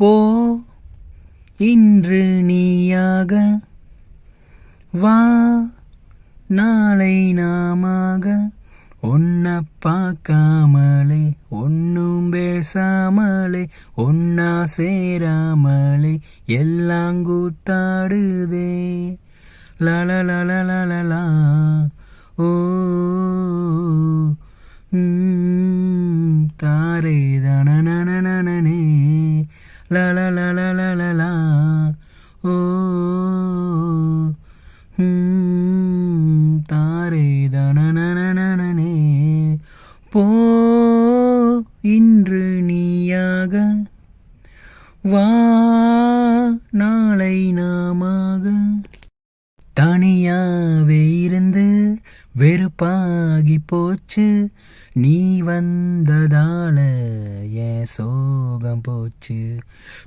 போ. இன்று நீயாக வா. நாளை நாமாக ஒன்ன பார்க்காமலே ஒன்றும் பேசாமலே ஒன்னா சேராமலே எல்லாம் கூத்தாடுதே. லலலலலலலா ஓ. ம், தாரே தனனனனனனே லலலலலலலா ஓ ம், தாரே தனனனனனனே போ. இன்று நீயாக. வா. நாளை நாமாக. தனியாவே இருந்து வெறுப்பாகி போச்சு. நீ வந்ததால என் சோகம் போச்சு.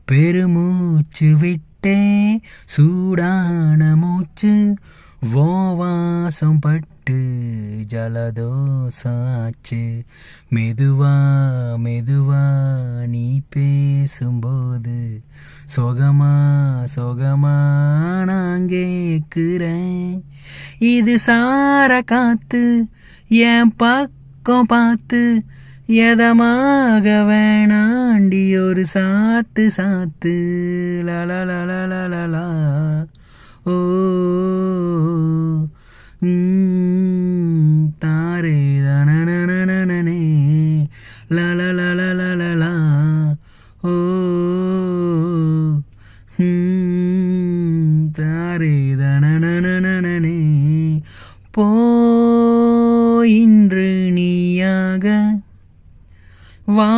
பெருமூச்சு விட்டே சூடான மூச்சு. வாசம் பட்டு ஜலதோசாச்சு மெதுவா மெதுவா நீ பேசும்போது சொகமா சொகமா நான் கேட்குறேன். இது சார காத்து என் பக்கம் பார்த்து எதமாக வேணாண்டி ஒரு சாத்து சாத்து லலலலலலா ஓ தாரே தனனனனனனே லலலலலலா ஓ தாரே இன்று நீயாக. வா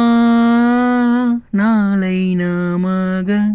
நாளை நாமாக.